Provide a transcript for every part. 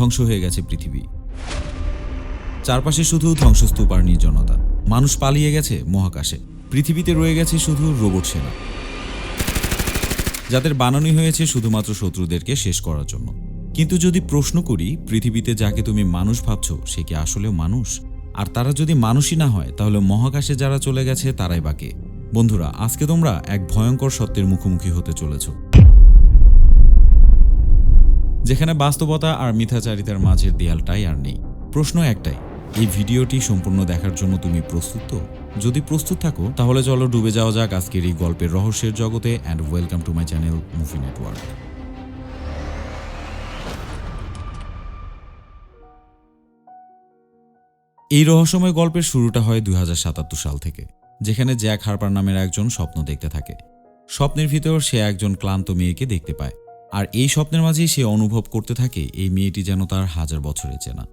ধ্বংস হয়ে গেছে পৃথিবী। চারপাশে শুধু ধ্বংসস্তূপ আর নির্জনতা। মানুষ পালিয়ে গেছে মহাকাশে। পৃথিবীতে রয়ে গেছে শুধু রোবট সেনা। যাদের বানানোই হয়েছে শুধুমাত্র শত্রুদেরকে শেষ করার জন্য। কিন্তু যদি প্রশ্ন করি, পৃথিবীতে যাকে তুমি মানুষ ভাবছ, সে কি আসলেও মানুষ? আর তারা যদি মানুষই না হয়, তাহলে মহাকাশে যারা চলে গেছে, তারাই বাকে বন্ধুরা, আজকে তোমরা এক ভয়ঙ্কর সত্যের মুখোমুখি হতে চলেছ। যেখানে বাস্তবতা আর মিথ্যাচারিতার মাঝের দেয়ালটাই আর নেই। প্রশ্ন একটাই, এই ভিডিওটি সম্পূর্ণ দেখার জন্য তুমি প্রস্তুত তো? যদি প্রস্তুত থাকো, তাহলে চলো ডুবে যাওয়া যাক আজকের এই গল্পের রহস্যের জগতে and welcome to my channel movie network এই রহস্যময় গল্পের শুরুটা হয় দুই হাজার সাতাত্তর সাল থেকে, যেখানে জ্যাক হারপার নামের একজন স্বপ্ন দেখতে থাকে। স্বপ্নের ভিতর সে একজন ক্লান্ত মেয়েকে দেখতে পায়। আর এই স্বপ্নের মাঝেই সে অনুভব করতে থাকে এই মেয়েটি যেন তার হাজার বছরের চেনা।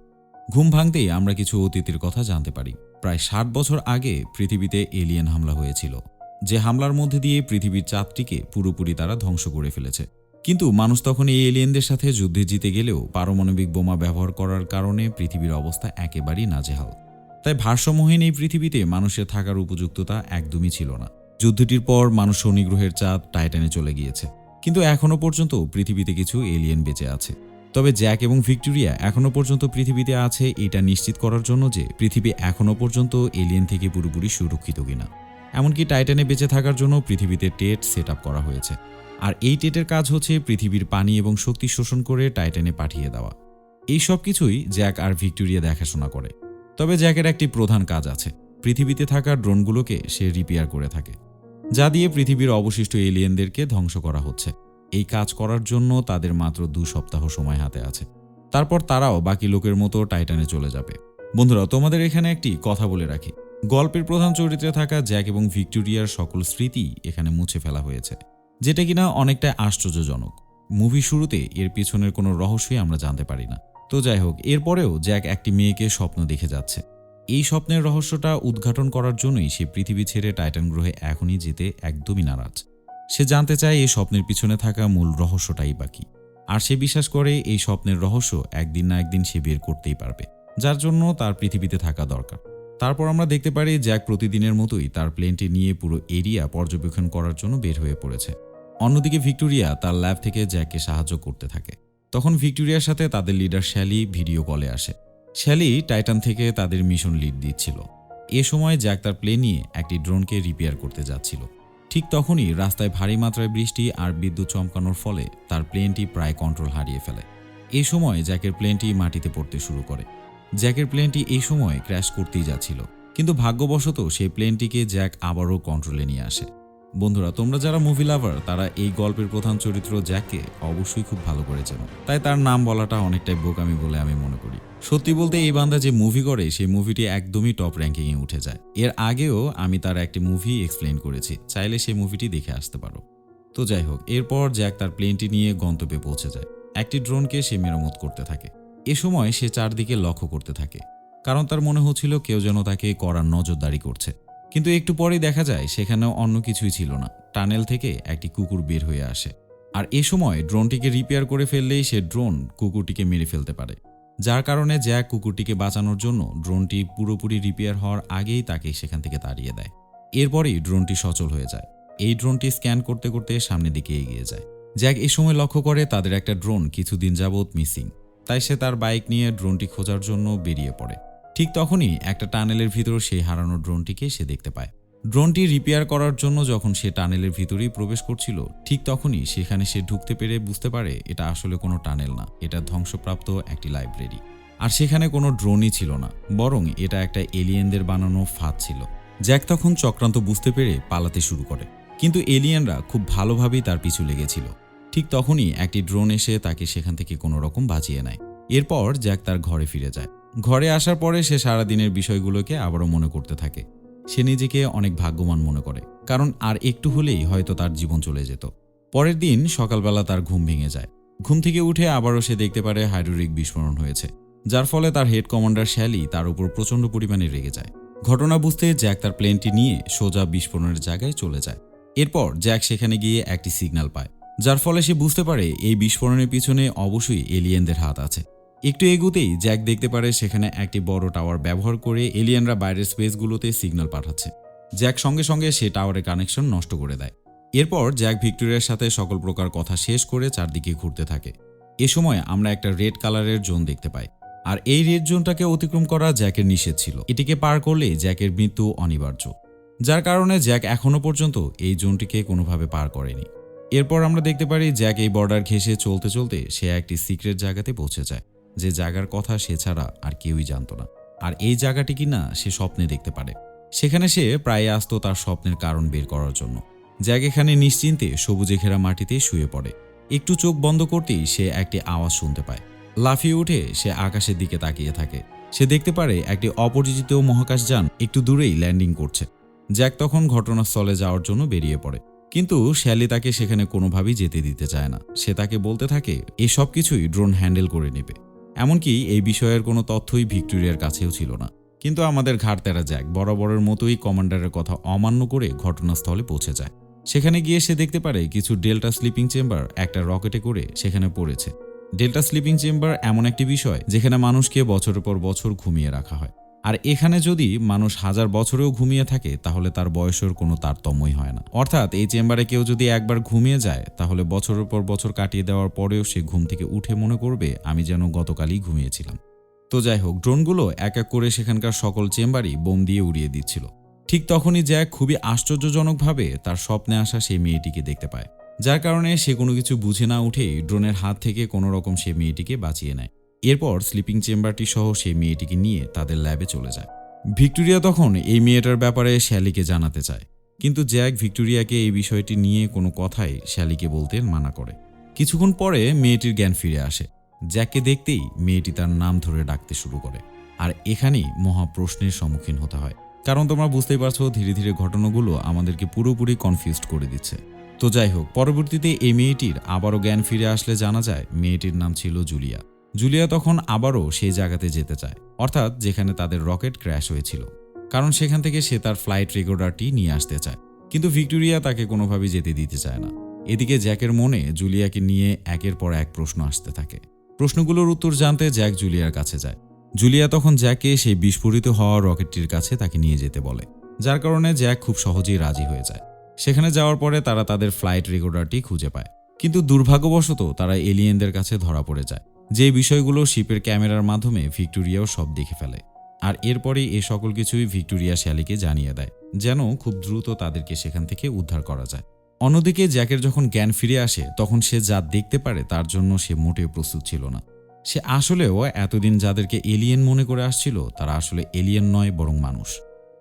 ঘুম ভাঙতেই আমরা কিছু অতীতের কথা জানতে পারি। প্রায় ষাট বছর আগে পৃথিবীতে এলিয়েন হামলা হয়েছিল। যে হামলার মধ্যে দিয়ে পৃথিবীর চাঁদটিকে পুরোপুরি তারা ধ্বংস করে ফেলেছে। কিন্তু মানুষ তখন এই এলিয়েনদের সাথে যুদ্ধে জিতে গেলেও পারমাণবিক বোমা ব্যবহার করার কারণে পৃথিবীর অবস্থা একেবারেই নাজেহাল। তাই ভারসাম্যহীন এই পৃথিবীতে মানুষের থাকার উপযুক্ততা একদমই ছিল না। যুদ্ধটির পর মানুষ শনি গ্রহের চাঁদ টাইটানে চলে গিয়েছে। কিন্তু এখনও পর্যন্ত পৃথিবীতে কিছু এলিয়েন বেঁচে আছে। তবে জ্যাক এবং ভিক্টোরিয়া এখনও পর্যন্ত পৃথিবীতে আছে, এটা নিশ্চিত করার জন্য যে পৃথিবী এখনও পর্যন্ত এলিয়েন থেকে পুরোপুরি সুরক্ষিত কিনা। এমনকি টাইটানে বেঁচে থাকার জন্য পৃথিবীতে টেট সেট করা হয়েছে। আর এই টেটের কাজ হচ্ছে পৃথিবীর পানি এবং শক্তি শোষণ করে টাইটানে পাঠিয়ে দেওয়া। এই সব কিছুই জ্যাক আর ভিক্টোরিয়া দেখাশোনা করে। তবে জ্যাকের একটি প্রধান কাজ আছে। পৃথিবীতে থাকা ড্রোনগুলোকে সে রিপেয়ার করে থাকে। যা দিয়ে পৃথিবীর অবশিষ্ট এলিয়েনদেরকে ধ্বংস করা হচ্ছে। এই কাজ করার জন্য তাদের মাত্র দু সপ্তাহ সময় হাতে আছে। তারপর তারাও বাকি লোকের মতো টাইটানে চলে যাবে। বন্ধুরা, তোমাদের এখানে একটি কথা বলে রাখি। গল্পের প্রধান চরিত্রে থাকা জ্যাক এবং ভিক্টোরিয়ার সকল স্মৃতি এখানে মুছে ফেলা হয়েছে, যেটা কিনা অনেকটা আশ্চর্যজনক। মুভি শুরুতে এর পিছনের কোনো রহস্যই আমরা জানতে পারি না। তো যাই হোক, এরপরেও জ্যাক একটি মেয়েকে স্বপ্ন দেখে যাচ্ছে। এই স্বপ্নের রহস্যটা উদ্ঘাটন করার জন্যই সে পৃথিবী ছেড়ে টাইটান গ্রহে এখনই যেতে একদমই নারাজ। সে জানতে চায় এই স্বপ্নের পিছনে থাকা মূল রহস্যটাই বাকি আর সে বিশ্বাস করে এই স্বপ্নের রহস্য একদিন না একদিন সে বের করতেই পারবে, যার জন্য তার পৃথিবীতে থাকা দরকার। তারপর আমরা দেখতে পারি জ্যাক প্রতিদিনের মতোই তার প্লেনটি নিয়ে পুরো এরিয়া পর্যবেক্ষণ করার জন্য বের হয়ে পড়েছে। অন্যদিকে ভিক্টোরিয়া তার ল্যাব থেকে জ্যাককে সাহায্য করতে থাকে। তখন ভিক্টোরিয়ার সাথে তাদের লিডার শ্যালি ভিডিও কলে আসে। শ্যালি টাইটান থেকে তাদের মিশন লিড দিচ্ছিল। এ সময় জ্যাক তার প্লেন নিয়ে একটি ড্রোনকে রিপেয়ার করতে যাচ্ছিল। ঠিক তখনই রাস্তায় ভারী মাত্রায় বৃষ্টি আর বিদ্যুৎ চমকানোর ফলে তার প্লেনটি প্রায় কন্ট্রোল হারিয়ে ফেলে। এই সময় জ্যাকের প্লেনটি মাটিতে পড়তে শুরু করে। জ্যাকের প্লেনটি এই সময় ক্র্যাশ করতেই যাচ্ছিল, কিন্তু ভাগ্যবশত সেই প্লেনটিকে জ্যাক আবারও কন্ট্রোলে নিয়ে আসে। বন্ধুরা, তোমরা যারা মুভি লাভার তারা এই গল্পের প্রধান চরিত্র জ্যাককে অবশ্যই খুব ভালো করে চেনো। তাই তার নাম বলাটা অনেকটাই বোকামি বলে আমি মনে করি। সত্যি বলতে এই বান্দা যে মুভি করে সেই মুভিটি একদমই টপ র্যাঙ্কিংয়ে উঠে যায়। এর আগেও আমি তার একটি মুভি এক্সপ্লেন করেছি। চাইলে সেই মুভিটি দেখে আসতে পারো। তো যাই হোক, এরপর জ্যাক তার প্লেনটি নিয়ে গন্তব্যে পৌঁছে যায়। একটি ড্রোনকে সে মেরামত করতে থাকে। এ সময় সে চারদিকে লক্ষ্য করতে থাকে। কারণ তার মনে হচ্ছিল কেউ যেন তাকে করার নজরদারি করছে। কিন্তু একটু পরেই দেখা যায় সেখানেও অন্য কিছুই ছিল না। টানেল থেকে একটি কুকুর বের হয়ে আসে। আর এ সময় ড্রোনটিকে রিপেয়ার করে ফেললেই সে ড্রোন কুকুরটিকে মেরে ফেলতে পারে। যার কারণে জ্যাক কুকুরটিকে বাঁচানোর জন্য ড্রোনটি পুরোপুরি রিপেয়ার হওয়ার আগেই তাকে সেখান থেকে তাড়িয়ে দেয়। এরপরেই ড্রোনটি সচল হয়ে যায়। এই ড্রোনটি স্ক্যান করতে করতে সামনের দিকে এগিয়ে যায়। জ্যাক এই সময় লক্ষ্য করে তাদের একটা ড্রোন কিছুদিন যাবৎ মিসিং। তাই সে তার বাইক নিয়ে ড্রোনটি খোঁজার জন্য বেরিয়ে পড়ে। ঠিক তখনই একটা টানেলের ভিতর সেই হারানো ড্রোনটিকে সে দেখতে পায়। ড্রোনটি রিপেয়ার করার জন্য যখন সে টানেলের ভিতরেই প্রবেশ করছিল, ঠিক তখনই সেখানে সে ঢুকতে পেরে বুঝতে পারে এটা আসলে কোনো টানেল না, এটা ধ্বংসপ্রাপ্ত একটি লাইব্রেরি। আর সেখানে কোনো ড্রোনই ছিল না, বরং এটা একটা এলিয়েনদের বানানো ফাঁদ ছিল। জ্যাক তখন চক্রান্ত বুঝতে পেরে পালাতে শুরু করে, কিন্তু এলিয়েনরা খুব ভালোভাবেই তার পিছু লেগেছিল। ঠিক তখনই একটি ড্রোন এসে তাকে সেখান থেকে কোনো রকম বাঁচিয়ে নেয়। এরপর জ্যাক তার ঘরে ফিরে যায়। ঘরে আসার পরে সে সারাদিনের বিষয়গুলোকে আবারও মনে করতে থাকে। সে নিজেকে অনেক ভাগ্যবান মনে করে, কারণ আর একটু হলেই হয়তো তার জীবন চলে যেত। পরের দিন সকালবেলা তার ঘুম ভেঙে যায়। ঘুম থেকে উঠে আবারও সে দেখতে পারে হাইড্রোরিক বিস্ফোরণ হয়েছে, যার ফলে তার হেড কমান্ডার শ্যালি তার উপর প্রচণ্ড পরিমাণে রেগে যায়। ঘটনা বুঝতে জ্যাক তার প্লেনটি নিয়ে সোজা বিস্ফোরণের জায়গায় চলে যায়। এরপর জ্যাক সেখানে গিয়ে একটি সিগন্যাল পায়, যার ফলে সে বুঝতে পারে এই বিস্ফোরণের পিছনে অবশ্যই এলিয়েনদের হাত আছে। একটু এগুতেই জ্যাক দেখতে পারে সেখানে একটি বড় টাওয়ার ব্যবহার করে এলিয়ানরা বাইরের স্পেসগুলোতে সিগন্যাল পাঠাচ্ছে। জ্যাক সঙ্গে সঙ্গে সে টাওয়ারের কানেকশন নষ্ট করে দেয়। এরপর জ্যাক ভিক্টোরিয়ার সাথে সকল প্রকার কথা শেষ করে চারদিকে ঘুরতে থাকে। এ সময় আমরা একটা রেড কালারের জোন দেখতে পাই। আর এই রেড জোনটাকে অতিক্রম করা জ্যাকের নিষেধ ছিল। এটিকে পার করলে জ্যাকের মৃত্যু অনিবার্য। যার কারণে জ্যাক এখনও পর্যন্ত এই জোনটিকে কোনোভাবে পার করেনি। এরপর আমরা দেখতে পারি জ্যাক এই বর্ডার ঘেঁষে চলতে চলতে সে একটি সিক্রেট জায়গাতে পৌঁছে যায়। যে জায়গার কথা সে ছাড়া আর কেউই জানতো না। আর এই জায়গাটি কিনা সে স্বপ্নে দেখতে পারে। সেখানে সে প্রায় আসতো তার স্বপ্নের কারণ বের করার জন্য। জ্যাক এখানে নিশ্চিন্তে সবুজে ঘেরা মাটিতে শুয়ে পড়ে। একটু চোখ বন্ধ করতেই সে একটি আওয়াজ শুনতে পায়। লাফিয়ে উঠে সে আকাশের দিকে তাকিয়ে থাকে। সে দেখতে পারে একটি অপরিচিত মহাকাশযান একটু দূরেই ল্যান্ডিং করছে। জ্যাক তখন ঘটনাস্থলে যাওয়ার জন্য বেরিয়ে পড়ে। কিন্তু শ্যালি তাকে সেখানে কোনোভাবেই যেতে দিতে চায় না। সে তাকে বলতে থাকে, এসব কিছুই ড্রোন হ্যান্ডেল করে নেবে। এমনকি এই বিষয়ের কোনো তথ্যই ভিক্টোরিয়ার কাছেও ছিল না। কিন্তু আমাদের ঘাটতেরা যাক, বরাবরের মতোই কমান্ডারের কথা অমান্য করে ঘটনাস্থলে পৌঁছে যায়। সেখানে গিয়ে সে দেখতে পারে কিছু ডেল্টা স্লিপিং চেম্বার একটা রকেটে করে সেখানে পড়েছে। ডেল্টা স্লিপিং চেম্বার এমন একটি বিষয় যেখানে মানুষকে বছরের পর বছর ঘুমিয়ে রাখা হয়। আর এখানে যদি মানুষ হাজার বছরেও ঘুমিয়ে থাকে, তাহলে তার বয়সের কোনো তারতম্যই হয় না। অর্থাৎ এই চেম্বারে কেউ যদি একবার ঘুমিয়ে যায়, তাহলে বছরের পর বছর কাটিয়ে দেওয়ার পরেও সে ঘুম থেকে উঠে মনে করবে, আমি যেন গতকালই ঘুমিয়েছিলাম। তো যাই হোক, ড্রোনগুলো এক এক করে সেখানকার সকল চেম্বারই বোম দিয়ে উড়িয়ে দিচ্ছিল। ঠিক তখনই জ্যাক খুবই আশ্চর্যজনকভাবে তার স্বপ্নে আসা সেই মেয়েটিকে দেখতে পায়। যার কারণে সে কোনো কিছু বুঝে না উঠেই ড্রোনের হাত থেকে কোনো রকম সে মেয়েটিকে বাঁচিয়ে নেয়। এরপর স্লিপিং চেম্বারটি সহ সেই মেয়েটিকে নিয়ে তাদের ল্যাবে চলে যায়। ভিক্টোরিয়া তখন এই মেয়েটার ব্যাপারে শ্যালিকে জানাতে চায়। কিন্তু জ্যাক ভিক্টোরিয়াকে এই বিষয়টি নিয়ে কোনো কথাই শ্যালিকে বলতে মানা করে। কিছুক্ষণ পরে মেয়েটির জ্ঞান ফিরে আসে। জ্যাককে দেখতেই মেয়েটি তার নাম ধরে ডাকতে শুরু করে। আর এখানেই মহাপ্রশ্নের সম্মুখীন হতে হয়। কারণ তোমরা বুঝতেই পারছ, ধীরে ধীরে ঘটনাগুলো আমাদেরকে পুরোপুরি কনফিউজড করে দিচ্ছে। তো যাই হোক, পরবর্তীতে এই মেয়েটির আবারও জ্ঞান ফিরে আসলে জানা যায়, মেয়েটির নাম ছিল জুলিয়া। জুলিয়া তখন আবারও সেই জায়গাতে যেতে চায়, অর্থাৎ যেখানে তাদের রকেট ক্র্যাশ হয়েছিল। কারণ সেখান থেকে সে তার ফ্লাইট রেকর্ডারটি নিয়ে আসতে চায়। কিন্তু ভিক্টোরিয়া তাকে কোনোভাবেই যেতে দিতে চায় না। এদিকে জ্যাকের মনে জুলিয়াকে নিয়ে একের পর এক প্রশ্ন আসতে থাকে। প্রশ্নগুলোর উত্তর জানতে জ্যাক জুলিয়ার কাছে যায়। জুলিয়া তখন জ্যাককে সেই বিস্ফোরিত হওয়া রকেটটির কাছে তাকে নিয়ে যেতে বলে, যার কারণে জ্যাক খুব সহজেই রাজি হয়ে যায়। সেখানে যাওয়ার পরে তারা তাদের ফ্লাইট রেকর্ডারটি খুঁজে পায়। কিন্তু দুর্ভাগ্যবশত তারা এলিয়েনদের কাছে ধরা পড়ে যায়। যে বিষয়গুলো শিপের ক্যামেরার মাধ্যমে ভিক্টোরিয়াও সব দেখে ফেলে, আর এরপরেই এ সকল কিছুই ভিক্টোরিয়া শ্যালিকে জানিয়ে দেয়, যেন খুব দ্রুত তাদেরকে সেখান থেকে উদ্ধার করা যায়। অন্যদিকে জ্যাকের যখন জ্ঞান ফিরে আসে, তখন সে যা দেখতে পারে তার জন্য সে মোটেও প্রস্তুত ছিল না। সে আসলেও এতদিন যাদেরকে এলিয়েন মনে করে আসছিল, তারা আসলে এলিয়েন নয়, বরং মানুষ।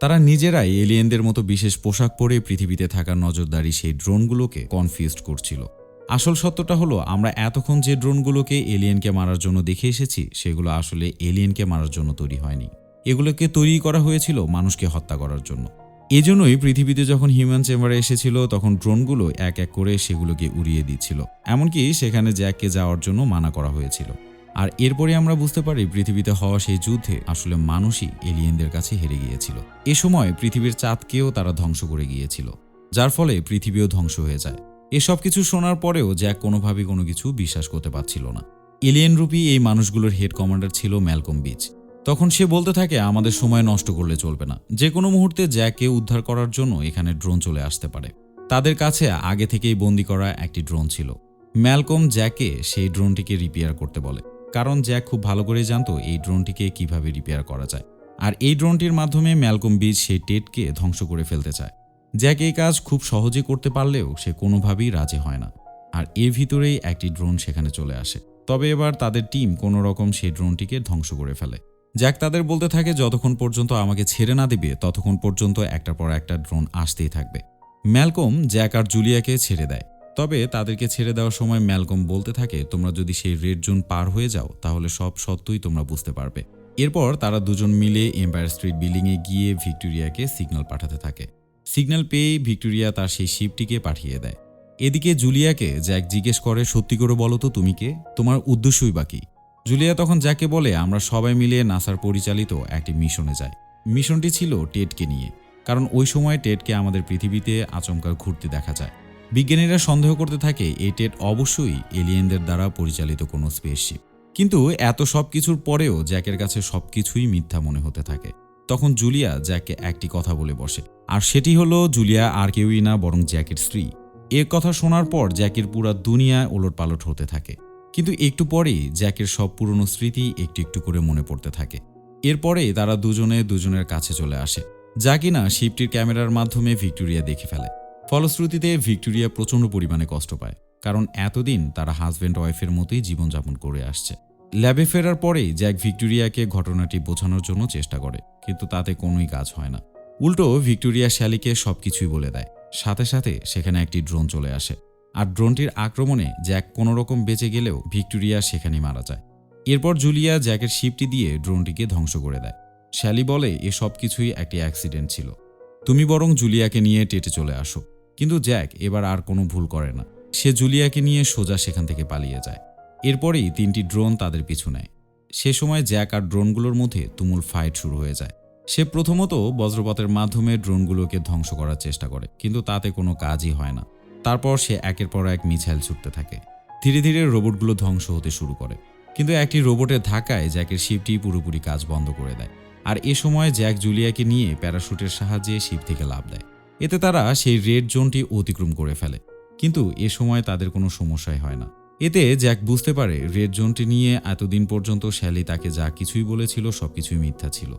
তারা নিজেরাই এলিয়েনদের মতো বিশেষ পোশাক পরে পৃথিবীতে থাকা নজরদারি সেই ড্রোনগুলোকে কনফিউজড করছিল। আসল সত্যটা হলো, আমরা এতক্ষণ যে ড্রোনগুলোকে এলিয়েনকে মারার জন্য দেখে এসেছি, সেগুলো আসলে এলিয়েনকে মারার জন্য তৈরি হয়নি। এগুলোকে তৈরি করা হয়েছিল মানুষকে হত্যা করার জন্য। এজন্যই পৃথিবীতে যখন হিউম্যান চেম্বারে এসেছিল, তখন ড্রোনগুলো এক এক করে সেগুলোকে উড়িয়ে দিচ্ছিল। এমনকি সেখানে জ্যাককে যাওয়ার জন্য মানা করা হয়েছিল। আর এরপরে আমরা বুঝতে পারি, পৃথিবীতে হওয়া সেই যুদ্ধে আসলে মানুষই এলিয়েনদের কাছে হেরে গিয়েছিল। এ সময় পৃথিবীর চাঁদকেও তারা ধ্বংস করে গিয়েছিল, যার ফলে পৃথিবীও ধ্বংস হয়ে যায়। এসব কিছু শোনার পরেও জ্যাক কোনোভাবেই কোনো কিছু বিশ্বাস করতে পারছিল না। এলিয়েন রূপী এই মানুষগুলোর হেড কমান্ডার ছিল ম্যালকম বিচ। তখন সে বলতে থাকে, আমাদের সময় নষ্ট করলে চলবে না। যে কোনো মুহূর্তে জ্যাককে উদ্ধার করার জন্য এখানে ড্রোন চলে আসতে পারে। তাদের কাছে আগে থেকেই বন্দি করা একটি ড্রোন ছিল। ম্যালকম জ্যাককে সেই ড্রোনটিকে রিপেয়ার করতে বলে। কারণ জ্যাক খুব ভালো করে জানতো এই ড্রোনটিকে কীভাবে রিপেয়ার করা যায়। আর এই ড্রোনটির মাধ্যমে ম্যালকম বিচ সেই টেটকে ধ্বংস করে ফেলতে চায়। জ্যাক এই কাজ খুব সহজে করতে পারলেও সে কোনোভাবেই রাজি হয় না। আর এর ভিতরেই একটি ড্রোন সেখানে চলে আসে। তবে এবার তাদের টিম কোনো রকম সেই ড্রোনটিকে ধ্বংস করে ফেলে। জ্যাক তাদের বলতে থাকে, যতক্ষণ পর্যন্ত আমাকে ছেড়ে না দিবে, ততক্ষণ পর্যন্ত একটার পর একটা ড্রোন আসতেই থাকবে। ম্যালকম, জ্যাক আর জুলিয়াকে ছেড়ে দেয়। তবে তাদেরকে ছেড়ে দেওয়ার সময় ম্যালকম বলতে থাকে, তোমরা যদি সেই রেড জোন পার হয়ে যাও, তাহলে সব সত্যই তোমরা বুঝতে পারবে। এরপর তারা দুজন মিলে এম্পায়ার স্ট্রিট বিল্ডিংয়ে গিয়ে ভিক্টোরিয়াকে সিগন্যাল পাঠাতে থাকে। সিগন্যাল পেয়ে ভিক্টোরিয়া তার সেই শিপটিকে পাঠিয়ে দেয়। এদিকে জুলিয়াকে জ্যাক জিজ্ঞেস করে, সত্যি করে বলো তো তুমি কে? তোমার উদ্দেশ্যই বা কি? জুলিয়া তখন জ্যাকে বলে, আমরা সবাই মিলে নাসার পরিচালিত একটি মিশনে যাই। মিশনটি ছিল টেটকে নিয়ে, কারণ ওই সময় টেটকে আমাদের পৃথিবীতে আচমকা ঘুরতে দেখা যায়। বিজ্ঞানীরা সন্দেহ করতে থাকে, এই টেট অবশ্যই এলিয়েনদের দ্বারা পরিচালিত কোনো স্পেসশিপ। কিন্তু এত সব কিছুর পরেও জ্যাকের কাছে সবকিছুই মিথ্যা মনে হতে থাকে। তখন জুলিয়া জ্যাককে একটি কথা বলে বসে। আর সেটি হলো, জুলিয়া আর কেউই না, বরং জ্যাকের স্ত্রী। এর কথা শোনার পর জ্যাকের পুরা দুনিয়া ওলটপালট হতে থাকে। কিন্তু একটু পরেই জ্যাকের সব পুরনো স্মৃতি একটু একটু করে মনে পড়তে থাকে। এরপরে তারা দুজনে দুজনের কাছে চলে আসে। যা কিনা শিপটির ক্যামেরার মাধ্যমে ভিক্টোরিয়া দেখে ফেলে। ফলশ্রুতিতে ভিক্টোরিয়া প্রচণ্ড পরিমাণে কষ্ট পায়। কারণ এতদিন তারা হাজব্যান্ড ওয়াইফের মতোই জীবনযাপন করে আসছে। ল্যাবে ফেরার পরেই জ্যাক ভিক্টোরিয়াকে ঘটনাটি বোঝানোর জন্য চেষ্টা করে, কিন্তু তাতে কোনোই কাজ হয় না। উল্টো ভিক্টোরিয়া শ্যালিকে সবকিছুই বলে দেয়। সাথে সাথে সেখানে একটি ড্রোন চলে আসে। আর ড্রোনটির আক্রমণে জ্যাক কোনো রকম বেঁচে গেলেও ভিক্টোরিয়া সেখানেই মারা যায়। এরপর জুলিয়া জ্যাকের শিপটি দিয়ে ড্রোনটিকে ধ্বংস করে দেয়। শ্যালি বলে, এ সব কিছুই একটি অ্যাক্সিডেন্ট ছিল। তুমি বরং জুলিয়াকে নিয়ে টেটে চলে আসো। কিন্তু জ্যাক এবার আর কোনো ভুল করে না। সে জুলিয়াকে নিয়ে সোজা সেখান থেকে পালিয়ে যায়। এরপরেই তিনটি ড্রোন তাদের পিছু নেয়। সে সময় জ্যাক আর ড্রোনগুলোর মধ্যে তুমুল ফাইট শুরু হয়ে যায়। সে প্রথমত বজ্রপাতের মাধ্যমে ড্রোনগুলোকে ধ্বংস করার চেষ্টা করে, কিন্তু তাতে কোনো কাজই হয় না। তারপর সে একের পর এক মিছাইল ছুটতে থাকে। ধীরে ধীরে রোবটগুলো ধ্বংস হতে শুরু করে। কিন্তু একটি রোবটের ধাক্কায় জ্যাকের শিপটি পুরোপুরি কাজ বন্ধ করে দেয়। আর এ সময় জ্যাক জুলিয়াকে নিয়ে প্যারাশুটের সাহায্যে শিপ থেকে লাভ দেয়। এতে তারা সেই রেড জোনটি অতিক্রম করে ফেলে। কিন্তু এ সময় তাদের কোনো সমস্যাই হয় না। এতে জ্যাক বুঝতে পারে রেড জোনটি নিয়ে এতদিন পর্যন্ত শ্যালি তাকে যা কিছুই বলেছিল, সবকিছুই মিথ্যা ছিল।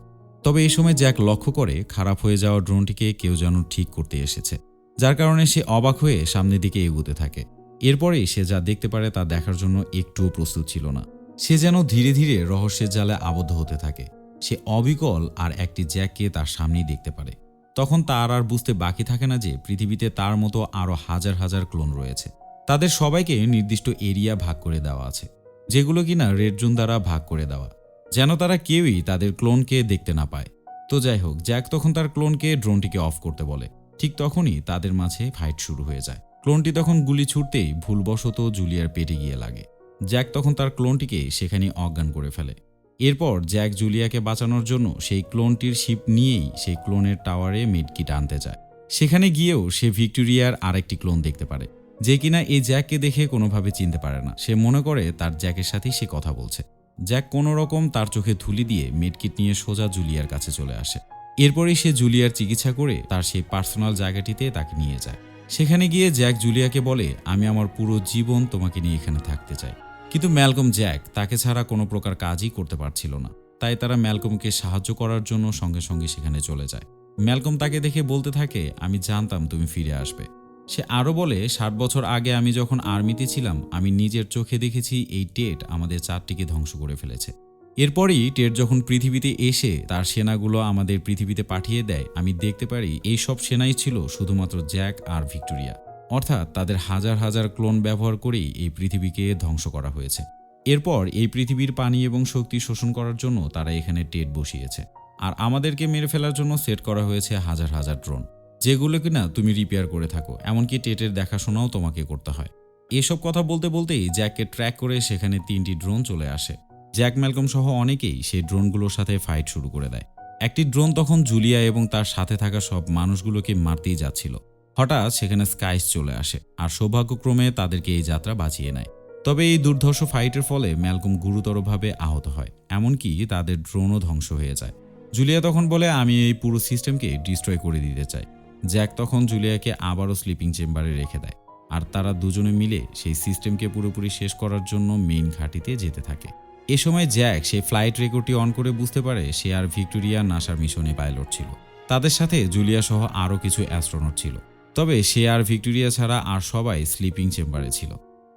তবে এই সময় জ্যাক লক্ষ্য করে খারাপ হয়ে যাওয়া ড্রোনটিকে কেউ যেন ঠিক করতে এসেছে, যার কারণে সে অবাক হয়ে সামনের দিকে এগোতে থাকে। এরপরেই সে যা দেখতে পারে তা দেখার জন্য একটুও প্রস্তুত ছিল না। সে যেন ধীরে ধীরে রহস্যের জালে আবদ্ধ হতে থাকে। সে অবিকল আর একটি জ্যাককে তার সামনেই দেখতে পারে। তখন তার আর বুঝতে বাকি থাকে না যে পৃথিবীতে তার মতো আরও হাজার হাজার ক্লোন রয়েছে। তাদের সবাইকে নির্দিষ্ট এরিয়া ভাগ করে দেওয়া আছে, যেগুলো কিনা রেড জোন দ্বারা ভাগ করে দেওয়া, যেন তারা কেউই তাদের ক্লোনকে দেখতে না পায়। তো যাই হোক, জ্যাক তখন তার ক্লোনকে ড্রোনটিকে অফ করতে বলে। ঠিক তখনই তাদের মাঝে ফাইট শুরু হয়ে যায়। ক্লোনটি তখন গুলি ছুটতেই ভুলবশত জুলিয়ার পেটে গিয়ে লাগে। জ্যাক তখন তার ক্লোনটিকে সেখানে অজ্ঞান করে ফেলে। এরপর জ্যাক জুলিয়াকে বাঁচানোর জন্য সেই ক্লোনটির শিপ নিয়েই সেই ক্লোনের টাওয়ারে মেডকিট আনতে যায়। সেখানে গিয়েও সে ভিক্টোরিয়ার আরেকটি ক্লোন দেখতে পারে। যে কিনা এই জ্যাককে দেখে কোনোভাবে চিনতে পারে না। সে মনে করে তার জ্যাকের সাথেই সে কথা বলছে। জ্যাক কোনো রকম তার চোখে ধুলি দিয়ে মেডকিট নিয়ে সোজা জুলিয়ার কাছে চলে আসে। এরপরেই সে জুলিয়ার চিকিৎসা করে তার সেই পার্সোনাল জায়গাটিতে তাকে নিয়ে যায়। সেখানে গিয়ে জ্যাক জুলিয়াকে বলে, আমি আমার পুরো জীবন তোমাকে নিয়ে এখানে থাকতে চাই। কিন্তু ম্যালকম জ্যাক তাকে ছাড়া কোনো প্রকার কাজই করতে পারছিল না। তাই তারা ম্যালকমকে সাহায্য করার জন্য সঙ্গে সঙ্গে সেখানে চলে যায়। ম্যালকম তাকে দেখে বলতে থাকে, আমি জানতাম তুমি ফিরে আসবে। সে আরও বলে ষাট বছর আগে আমি যখন আর্মিতে ছিলাম, আমি নিজের চোখে দেখেছি এই টেট আমাদের চারটিকে ধ্বংস করে ফেলেছে। এরপরই টেট যখন পৃথিবীতে এসে তার সেনাগুলো আমাদের পৃথিবীতে পাঠিয়ে দেয়, আমি দেখতে পারি এই সব সেনাই ছিল শুধুমাত্র জ্যাক আর ভিক্টোরিয়া। অর্থাৎ তাদের হাজার হাজার ক্লোন ব্যবহার করেই এই পৃথিবীকে ধ্বংস করা হয়েছে। এরপর এই পৃথিবীর পানি এবং শক্তি শোষণ করার জন্য তারা এখানে টেট বসিয়েছে। আর আমাদেরকে মেরে ফেলার জন্য সেট করা হয়েছে হাজার হাজার ড্রোন। যেগুলো কিনা তুমি রিপেয়ার করে থাকো, এমনকি টেটের দেখাশোনাও তোমাকে করতে হয়। এসব কথা বলতে বলতেই জ্যাককে ট্র্যাক করে সেখানে তিনটি ড্রোন চলে আসে। জ্যাক ম্যালকম সহ অনেকেই সেই ড্রোনগুলোর সাথে ফাইট শুরু করে দেয়। একটি ড্রোন তখন জুলিয়া এবং তার সাথে থাকা সব মানুষগুলোকে মারতেই যাচ্ছিল। হঠাৎ সেখানে স্কাইস চলে আসে আর সৌভাগ্যক্রমে তাদেরকে এই যাত্রা বাঁচিয়ে নেয়। তবে এই দুর্ধর্ষ ফাইটের ফলে ম্যালকম গুরুতরভাবে আহত হয়, এমনকি তাদের ড্রোনও ধ্বংস হয়ে যায়। জুলিয়া তখন বলে, আমি এই পুরো সিস্টেমকে ডিস্ট্রয় করে দিতে চাই। জ্যাক তখন জুলিয়াকে আবারও স্লিপিং চেম্বারে রেখে দেয়, আর তারা দুজনে মিলে সেই সিস্টেমকে পুরোপুরি শেষ করার জন্য মেইন ঘাঁটিতে যেতে থাকে। এ সময় জ্যাক সেই ফ্লাইট রেকর্ডটি অন করে বুঝতে পারে সে আর ভিক্টোরিয়া নাসার মিশনে পাইলট ছিল। তাদের সাথে জুলিয়া সহ আরও কিছু অ্যাস্ট্রোনট ছিল। তবে সে আর ভিক্টোরিয়া ছাড়া আর সবাই স্লিপিং চেম্বারে ছিল।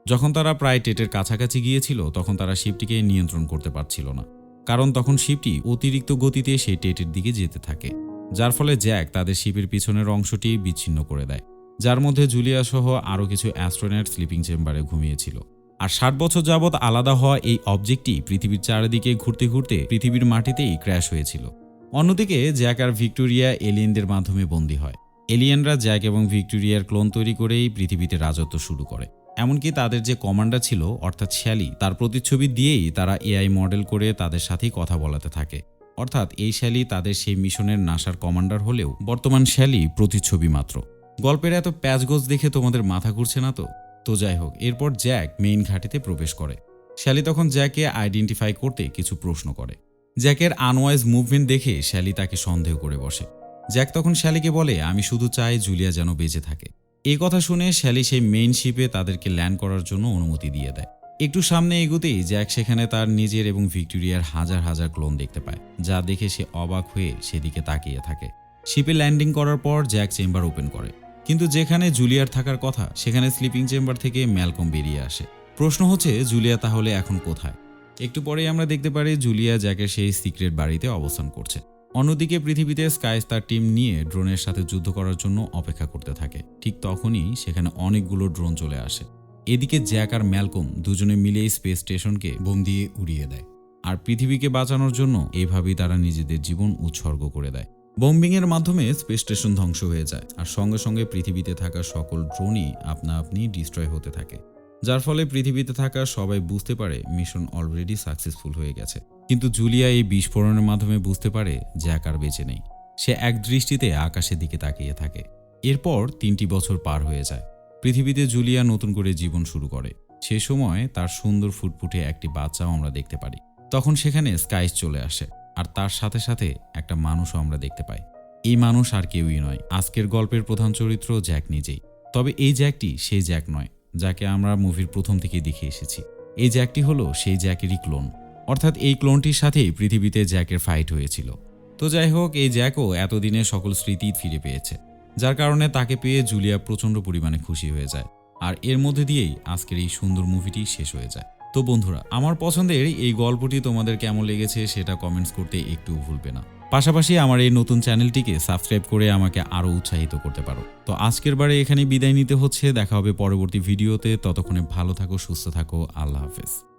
যখন তারা প্রায় টেটের কাছাকাছি গিয়েছিল, তখন তারা শিপটিকে নিয়ন্ত্রণ করতে পারছিল না। কারণ তখন শিপটি অতিরিক্ত গতিতে সেই টেটের দিকে যেতে থাকে। যার ফলে জ্যাক তাদের শিপের পিছনের অংশটি বিচ্ছিন্ন করে দেয়, যার মধ্যে জুলিয়া সহ আরও কিছু অ্যাস্ট্রোনেট স্লিপিং চেম্বারে ঘুমিয়েছিল। আর ষাট বছর যাবৎ আলাদা হওয়া এই অবজেক্টটি পৃথিবীর চারিদিকে ঘুরতে ঘুরতে পৃথিবীর মাটিতেই ক্র্যাশ হয়েছিল। অন্যদিকে জ্যাক আর ভিক্টোরিয়া এলিয়েনদের মাধ্যমে বন্দী হয়। এলিয়েনরা জ্যাক এবং ভিক্টোরিয়ার ক্লোন তৈরি করেই পৃথিবীতে রাজত্ব শুরু করে। এমনকি তাদের যে কমান্ডার ছিল, অর্থাৎ শ্যালি, তার প্রতিচ্ছবি দিয়েই তারা এআই মডেল করে তাদের সাথেই কথা বলাতে থাকে। অর্থাৎ এই শ্যালি তাদের সেই মিশনের নাসার কমান্ডার হলেও বর্তমান শ্যালি প্রতিচ্ছবি মাত্র। গল্পের এত প্যাচগোজ দেখে তোমাদের মাথা ঘুরছে না তো? তো যাই হোক, এরপর জ্যাক মেইন ঘাটিতে প্রবেশ করে। শ্যালি তখন জ্যাকে আইডেন্টিফাই করতে কিছু প্রশ্ন করে। জ্যাকের আনওয়াইজ মুভমেন্ট দেখে শ্যালি তাকে সন্দেহ করে বসে। জ্যাক তখন শ্যালিকে বলে, আমি শুধু চাই জুলিয়া যেন বেঁচে থাকে। এই কথা শুনে শ্যালি সেই মেইন শিপে তাদেরকে ল্যান্ড করার জন্য অনুমতি দিয়ে দেয়। একটু সামনে এগোতেই জ্যাক সেখানে তার নিজের এবং ভিক্টোরিয়ার হাজার হাজার ক্লোন দেখতে পায়, যা দেখে সে অবাক হয়ে সেদিকে তাকিয়ে থাকে। শিপে ল্যান্ডিং করার পর জ্যাক চেম্বার ওপেন করে। কিন্তু যেখানে জুলিয়ার থাকার কথা, সেখানে স্লিপিং চেম্বার থেকে ম্যালকম বেরিয়ে আসে। প্রশ্ন হচ্ছে, জুলিয়া তাহলে এখন কোথায়? একটু পরেই আমরা দেখতে পারি জুলিয়া জ্যাকের সেই সিক্রেট বাড়িতে অবস্থান করছে। অন্যদিকে পৃথিবীতে স্কাইস তার টিম নিয়ে ড্রোনের সাথে যুদ্ধ করার জন্য অপেক্ষা করতে থাকে। ঠিক তখনই সেখানে অনেকগুলো ড্রোন চলে আসে। এদিকে জ্যাক আর ম্যালকম দুজনে মিলে স্পেস স্টেশনকে বোম দিয়ে উড়িয়ে দেয়। আর পৃথিবীকে বাঁচানোর জন্য এইভাবেই তারা নিজেদের জীবন উৎসর্গ করে দেয়। বোম্বিংয়ের মাধ্যমে স্পেস স্টেশন ধ্বংস হয়ে যায়, আর সঙ্গে সঙ্গে পৃথিবীতে থাকা সকল ড্রোনই আপনা আপনি ডিস্ট্রয় হতে থাকে। যার ফলে পৃথিবীতে থাকা সবাই বুঝতে পারে মিশন অলরেডি সাকসেসফুল হয়ে গেছে। কিন্তু জুলিয়া এই বিস্ফোরণের মাধ্যমে বুঝতে পারে জ্যাক আর বেঁচে নেই। সে এক দৃষ্টিতে আকাশের দিকে তাকিয়ে থাকে। এরপর তিনটি বছর পার হয়ে যায়। পৃথিবীতে জুলিয়া নতুন করে জীবন শুরু করে। সে সময় তার সুন্দর ফুটফুটে একটি বাচ্চাও আমরা দেখতে পারি। তখন সেখানে স্কাইস চলে আসে আর তার সাথে সাথে একটা মানুষও আমরা দেখতে পাই। এই মানুষ আর কেউই নয়। আজকের গল্পের প্রধান চরিত্র জ্যাক নিজেই। তবে এই জ্যাকটি সেই জ্যাক নয়, যাকে আমরা মুভির প্রথম থেকে দেখে এসেছি। এই জ্যাকটি হলো সেই জ্যাকেরই ক্লোন। অর্থাৎ এই ক্লোনটির সাথেই পৃথিবীতে জ্যাকের ফাইট হয়েছিল। তো যাই হোক, এই জ্যাকও এতদিনে সকল স্মৃতি ফিরে পেয়েছে। যার কারণে তাকে পেয়ে জুলিয়া প্রচণ্ড পরিমাণে খুশি হয়ে যায়। আর এর মধ্যে দিয়েই আজকের এই সুন্দর মুভিটি শেষ হয়ে যায়। তো বন্ধুরা, আমার পছন্দের এই গল্পটি তোমাদের কেমন লেগেছে সেটা কমেন্টস করতে একটু ভুলবে না। পাশাপাশি আমার এই নতুন চ্যানেলটিকে সাবস্ক্রাইব করে আমাকে আরও উৎসাহিত করতে পারো। তো আজকের বারে এখানে বিদায় নিতে হচ্ছে, দেখা হবে পরবর্তী ভিডিওতে ততক্ষণে ভালো থাকো, সুস্থ থাকো, আল্লাহ হাফেজ।